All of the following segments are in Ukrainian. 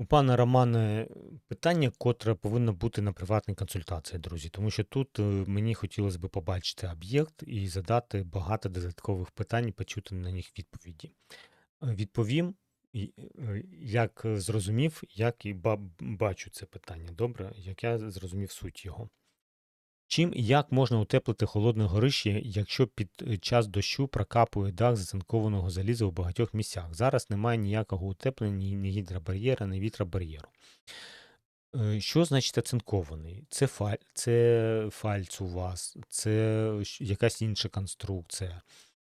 У пана Романе питання, котре повинно бути на приватній консультації, друзі. Тому що тут е, мені хотілося б побачити об'єкт і задати багато додаткових питань почути на них відповіді. Е, Відповім, е, як зрозумів, як і ба- бачу це питання. Добре, як я зрозумів суть його. Чим і як можна утеплити холодне горище, якщо під е, час дощу прокапує дах зацинкованого заліза у багатьох місцях? Зараз немає ніякого утеплення, ні, ні гідробар'єра, ні вітробар'єру. Е, Що значить оцинкований? Це фаль, це фальц у вас, це якась інша конструкція.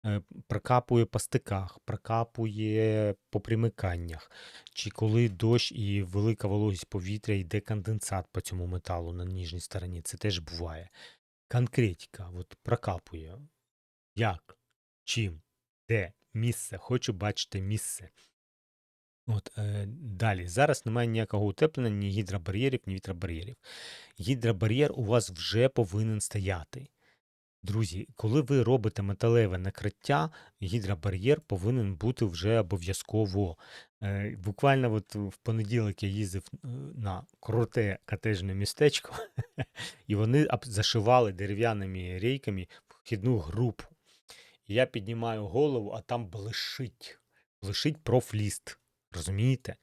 Е, Прокапує по стиках, прокапує по примиканнях. Чи коли дощ і велика вологість повітря йде конденсат по цьому металу на нижній стороні, це теж буває. Конкретика, от прокапує. Як? Чим? Де? Місце. Хочу бачити місце. От, е, далі. Зараз немає ніякого утеплення, ні гідробар'єрів, ні вітробар'єрів. Гідробар'єр у вас вже повинен стояти. Друзі, коли ви робите металеве накриття, гідробар'єр повинен бути вже обов'язково. Е, буквально от в понеділок я їздив е, на круте котежне містечко, і вони зашивали дерев'яними рейками вхідну групу. Я піднімаю голову, а там блищить. Блищить профліст. Розумієте?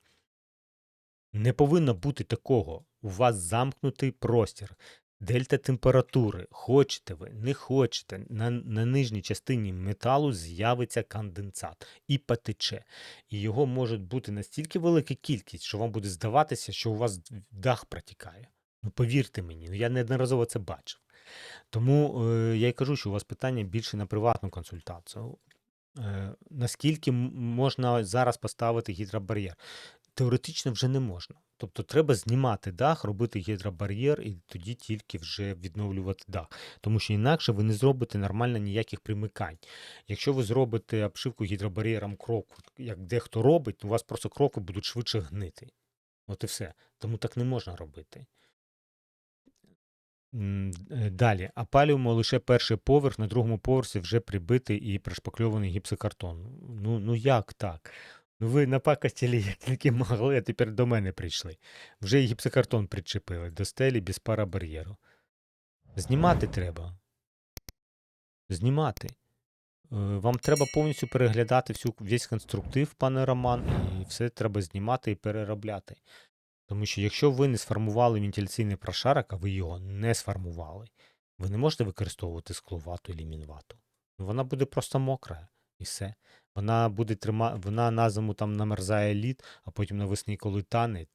Не повинно бути такого. У вас замкнутий простір. Дельта температури. Хочете ви, не хочете. На, на нижній частині металу з'явиться конденсат і потече. І його може бути настільки велика кількість, що вам буде здаватися, що у вас дах протікає. Ну, повірте мені, ну, я неодноразово це бачив. Тому е, я й кажу, що у вас питання більше на приватну консультацію. Е, наскільки можна зараз поставити гідробар'єр? Теоретично вже не можна. Тобто треба знімати дах, робити гідробар'єр і тоді тільки вже відновлювати дах. Тому що інакше ви не зробите нормально ніяких примикань. Якщо ви зробите обшивку гідробар'єром кроку, як дехто робить, то у вас просто кроки будуть швидше гнити. От і все. Тому так не можна робити. Е, Далі. Опалюємо лише перший поверх, на другому поверсі вже прибитий і пришпакльований гіпсокартон. Ну, ну як так? Ну ви напакостили, як тільки могли, а тепер до мене прийшли. Вже і гіпсокартон причепили до стелі без парабар'єру. Знімати треба. Знімати. Е, Вам треба повністю переглядати всю, весь конструктив, пане Роман, і все треба знімати і переробляти. Тому що якщо ви не сформували вентиляційний прошарок, а ви його не сформували, ви не можете використовувати скловату і мінвату. Ну, Вона буде просто мокра і все. Вона буде трима... вона на зиму там намерзає лід, а потім навесні, коли тане,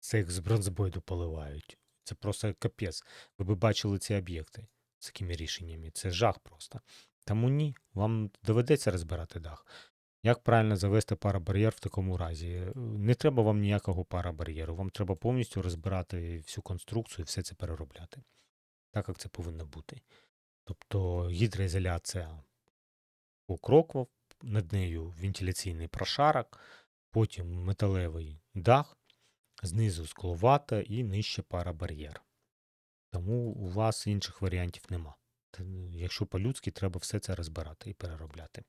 це як з бронзбойду поливають. Це просто капець. Ви б бачили ці об'єкти з такими рішеннями. Це жах просто. Тому ні, вам доведеться розбирати дах. Як правильно завести парабар'єр в такому разі? Не треба вам ніякого парабар'єру. Вам треба повністю розбирати всю конструкцію і все це переробляти. Так як це повинно бути. Тобто гідроізоляція покроква, над нею вентиляційний прошарок, потім металевий дах, знизу скловата і нижче парабар'єр. Тому у вас інших варіантів нема. Якщо по-людськи, треба все це розбирати і переробляти.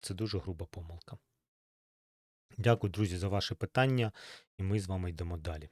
Це дуже груба помилка. Дякую, друзі, за ваше питання, і ми з вами йдемо далі.